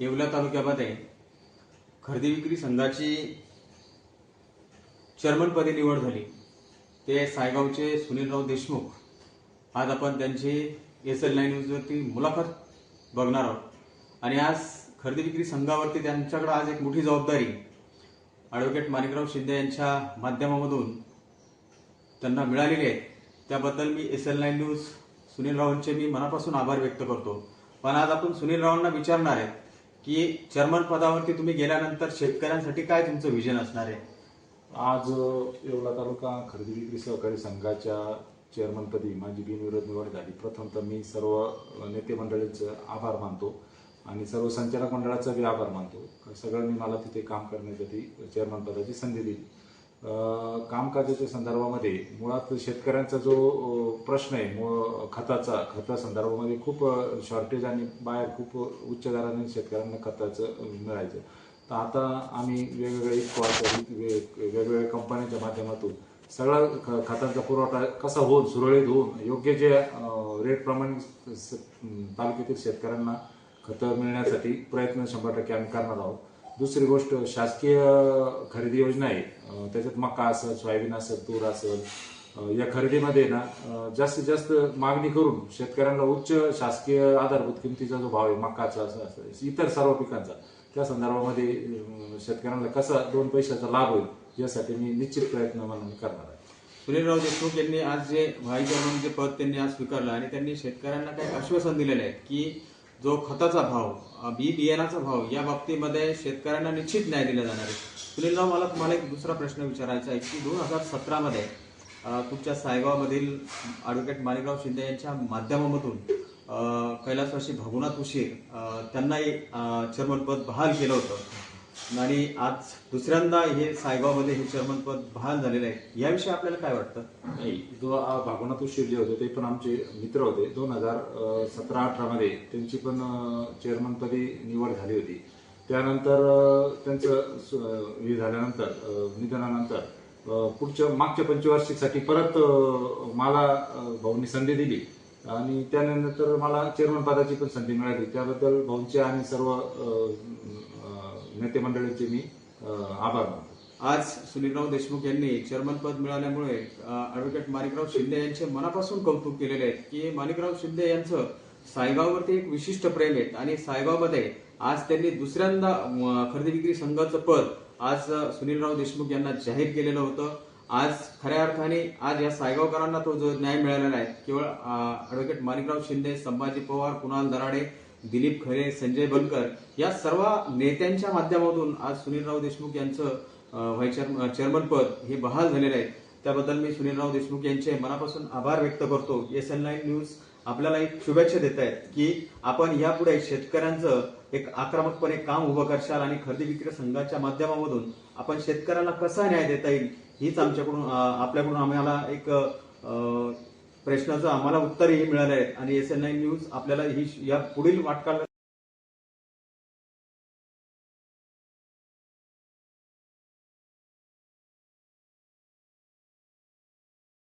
येवला तालुक्यामध्ये खरेदी विक्री संघाची चेअरमनपदी निवड झाली. ते सायगावचे सुनीलराव देशमुख. आज आपण त्यांची एस एल नाईन न्यूजवरती मुलाखत बघणार आहोत. आणि आज खरेदी विक्री संघावरती त्यांच्याकडे आज एक मोठी जबाबदारी. ॲडव्होकेट माणिकराव शिंदे यांच्या माध्यमामधून त्यांना मिळालेली आहे. त्याबद्दल मी S L nine news Sunil रावांचे मी मनापासून आभार व्यक्त करतो. पण आज आपण सुनील रावांना विचारणार आहे की चेअरमन पदावरती तुम्ही गेल्यानंतर शेतकऱ्यांसाठी काय तुमचं विजन असणार आहे? आज येवला तालुका खरेदी विक्री सहकारी संघाच्या चेअरमनपदी माझी बिनविरोध निवड झाली. प्रथम तर मी सर्व नेते मंडळींचं आभार मानतो आणि सर्व संचालक मंडळाचा बी आभार मानतो. सगळ्यांनी मला तिथे काम करण्यासाठी चेअरमन पदाची संधी दिली. कामकाजाच्या संदर्भामध्ये मुळात शेतकऱ्यांचा जो प्रश्न आहे मु खताचा खता संदर्भामध्ये खूप शॉर्टेज आणि बाहेर खूप उच्च दराने शेतकऱ्यांना खताचं मिळायचं. तर आता आम्ही वेगवेगळे इतकं वेगवेगळ्या कंपन्यांच्या माध्यमातून सगळा ख- खतांचा पुरवठा कसा होऊन सुरळीत होऊन योग्य जे रेटप्रमाणे तालुक्यातील शेतकऱ्यांना खतं मिळण्यासाठी प्रयत्न शंभर टक्के आम्ही करणार आहोत. दुसरी गोष्ट शासकीय खरेदी योजना आहे. त्याच्यात मका असेल सोयाबीन असेल तूर असेल या खरेदीमध्ये ना जास्तीत जास्त मागणी करून शेतकऱ्यांना उच्च शासकीय आधारभूत किमतीचा जो भाव आहे मकाचा असं असं इतर सर्व पिकांचा त्या संदर्भामध्ये शेतकऱ्यांना कसा दोन पैशाचा लाभ होईल यासाठी मी निश्चित प्रयत्न म्हणून करणार आहे. सुनीलराव देशमुख यांनी आज जे व्हायचे म्हणून जे पद त्यांनी आज स्वीकारलं आणि त्यांनी शेतकऱ्यांना काही आश्वासन दिलेलं आहे की जो खताचा भाव बी बियाणाचा भाव या बाबतीमध्ये शेतकऱ्यांना निश्चित न्याय दिला जाणार आहे. सुनीलराव मला तुम्हाला एक दुसरा प्रश्न विचारायचा आहे की दोन हजार सतरामध्ये तुमच्या सायगावमधील ॲडव्होकेट माणिकराव शिंदे यांच्या माध्यमामधून अ, कैलासवासी भगुनाथ उशीर त्यांनाही चेअरमन पद बहाल केलं होतं. आणि आज दुसऱ्यांदा हे सायगावमध्ये हे चेअरमन पद बहाल झालेलं आहे. याविषयी आपल्याला काय वाटतं? नाही जो आ- भागवनाथ जे होते ते पण आमचे मित्र होते. दोन हजार सतरा अठरामध्ये त्यांची पण चेअरमनपदी निवड झाली होती. त्यानंतर त्यांचं हे झाल्यानंतर निधनानंतर पुढच्या मागच्या पंचवार्षिकसाठी परत मला भाऊंनी संधी दिली. आणि त्यानंतर मला चेअरमन पदाची पण संधी मिळाली. त्याबद्दल भाऊंचे आणि सर्व नेते मंडळींचे मी आभार मानतो. आज सुनीलराव देशमुख यांनी चेअरमन पद मिळाल्यामुळे ॲडव्होकेट माणिकराव शिंदे यांचे मनापासून कौतुक केलेले आहेत की माणिकराव शिंदे यांचं सायगाववरती एक विशिष्ट प्रेम आहे आणि सायगावमध्ये आज त्यांनी दुसऱ्यांदा खरेदी विक्री संघाचं पद आज सुनीलराव देशमुख यांना जाहीर केलेलं होतं. आज खऱ्या अर्थाने आज या सायगावकरांना तो जो न्याय मिळालेला आहे केवळ ॲडव्होकेट माणिकराव शिंदे संभाजी पवार कुणाल दराडे दिलीप खरे संजय बनकर या सर्व नेत्यांच्या माध्यमातून आज सुनीलराव देशमुख यांचं व्हाईस चेअरमन पद हे बहाल झालेलं आहे. त्याबद्दल मी सुनीलराव देशमुख यांचे मनापासून आभार व्यक्त करतो. एस एन लाईन न्यूज आपल्याला एक शुभेच्छा देत आहेत की आपण यापुढे शेतकऱ्यांचं एक आक्रमकपणे काम उभं करशाल आणि खरेदी विक्री संघाच्या माध्यमामधून आपण शेतकऱ्यांना कसा न्याय देता येईल हीच आमच्याकडून आपल्याकडून आम्हाला एक प्रश्नाचं आम्हाला उत्तरही मिळालं आहे आणि एस एन आय न्यूज आपल्याला ही या पुढील वाटकाळ